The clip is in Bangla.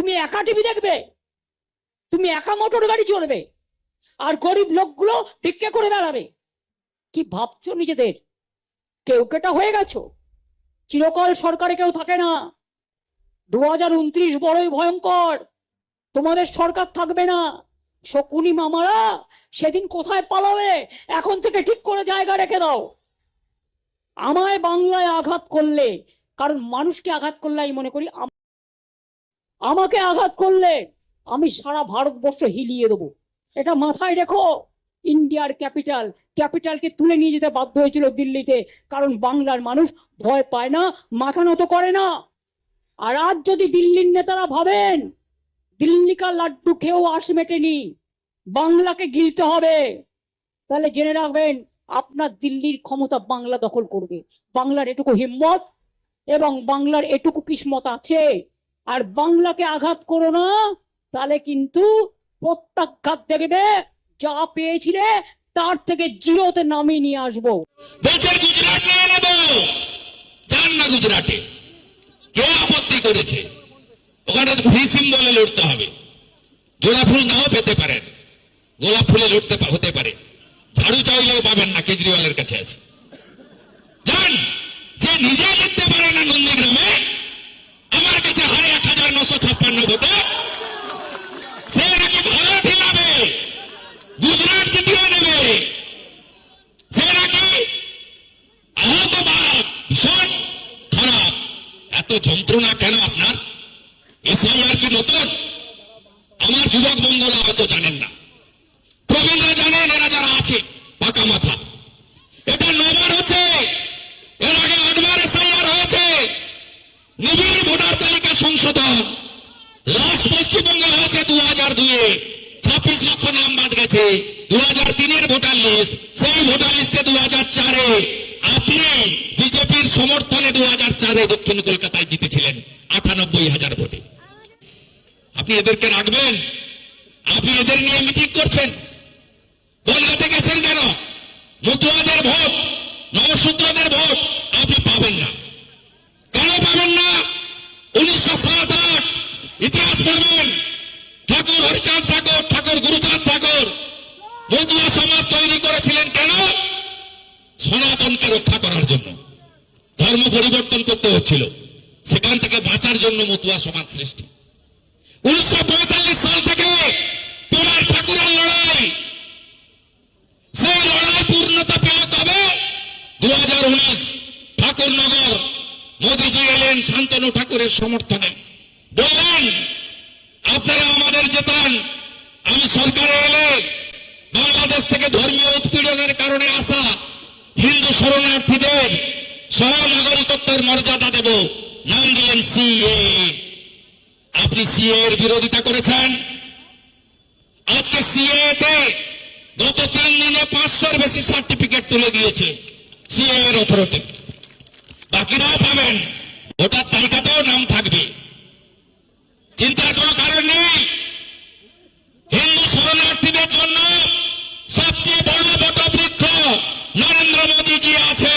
তুমি একা টিভি দেখবে? তুমি একা মোটর গাড়ি চলবে আর গরিব লোকগুলো ভিক্ষে করে বেড়াবে? কি ভাবছ নিজেদের? কেউ কেটা হয়ে গেছো? চিরকাল সরকারে কেউ থাকে না। দু হাজার উনত্রিশ বড়ই ভয়ঙ্কর। তোমাদের সরকার থাকবে না। শকুনি মামারা সেদিন কোথায় পালাবে? এখন থেকে ঠিক করে জায়গা রেখে দাও। আমায় বাংলায় আঘাত করলে, কারণ মানুষকে আঘাত করলে আমি মনে করি আমাকে আঘাত করলে আমি সারা ভারতবর্ষ হিলিয়ে দেবো। এটা মাথায় রেখো, ইন্ডিয়ার ক্যাপিটাল। ক্যাপিটালকে তুলে নিয়ে যেতে বাধ্য হয়েছিল দিল্লিতে, কারণ বাংলার মানুষ ভয় পায় না, মাথা নত করে না। আর আজ যদি দিল্লির নেতারা ভাবেন, দিল্লিকা লাড্ডু খেয়েও আশ মেটেনি, বাংলাকে গিলতে হবে, তাহলে জেনে রাখবেন, আপনার দিল্লির ক্ষমতা বাংলা দখল করবে। বাংলার এটুকু হিম্মত এবং বাংলার এটুকু কিসমত আছে। আর বাংলাকে আঘাত করো না, তাহলে কিন্তু প্রত্যাঘাত দেখবে। যা পেয়েছিলে, তার থেকে জিরোতে নামিয়ে নিয়ে আসব। গুজরাট যান না গুজরাটে। আপত্তি করেছে? ওখানে লড়তে হবে। জোড়া ফুল নাও পেতে পারেন। গোলাপ ফুলে লড়তে হতে পারে। ঝাড়ু চাইলেও পাবেন না, কেজরিওয়ালের কাছে আছে। যান! যে নিজে জিততে পারে না নন্দীগ্রামে আমার কাছে হারে এক হাজার ছাপ্পান্ন ভোটে সে নাকি ভারত গুজরাট জিতিয়ে নেবে। সে আহত বাপ ভীষণ খারাপ? এত যন্ত্রণা কেন আপনার? এসআইআর কি নতুন? আমার যুবক বন্ধুরা হয়তো জানেন না প্রবীণরা জানেন এরা যারা আছে পাকা মাথা এটা নবার হচ্ছে এর আগে আটবার এসআইআর হয়েছে নিবিড় ভোটার তালিকা সংশোধন লাস্ট পশ্চিমবঙ্গে হয়েছে দু হাজার দুয়ে ছাব্বিশ লক্ষ নাম বাদ গেছে। দু হাজার তিনের ভোটার লিস্ট, সেই ভোটার লিস্টে দু হাজার চারে। আপনি বিজেপির সমর্থনে দু হাজার চারে দক্ষিণ কলকাতায় জিতেছিলেন আটানব্বই হাজার ভোটে। আপনি এদেরকে রাখবেন? আপনি এদের নিয়ে মিটিং করছেন? বনগাতে গেছেন কেন? মতুয়াদের ভোট নবসূত্রদের ভোট আপনি পাবেন না কেন পাবেন না উনিশশো সাত আট পড়বেন ঠাকুর হরিচাঁদ ঠাকুর ঠাকুর গুরুচাঁদ ঠাকুর মতুয়া সমাজ তৈরি করেছিলেন কেন? সনাতনকে রক্ষা করার জন্য। ধর্ম পরিবর্তন করতে হচ্ছিল। সেখান থেকে বাঁচার জন্য মতুয়া সমাজ সৃষ্টি। উনিশশো সাল থেকে তোলার ঠাকুরের লড়াই। সেই লড়াই পূর্ণতা পেল কবে? দু হাজার উনিশ, ঠাকুরনগর। মোদীজি এলেন শান্তনু ঠাকুরের সমর্থনে। বললেন আপনারা আমাদের জেতান আমি সরকারে এলে বাংলাদেশ থেকে ধর্মীয় উৎপীড়নের কারণে আসা হিন্দু শরণার্থীদের সহ নাগরিকত্বের মর্যাদা দেব। নাম দিলেন সিএ আপনি সিএ এর বিরোধিতা করেছেন। আজকে সিএ তে গত তিন দিনে পাঁচশোর বেশি সার্টিফিকেট তুলে দিয়েছে সিএ এর অথরিটি বাকিরাও পাবেন। ভোটার তালিকাতেও নাম থাকবে। চিন্তার কোনো কারণ নেই। হিন্দু শরণার্থীদের জন্য সবচেয়ে বড় বৃক্ষ নরেন্দ্র মোদীজি আছে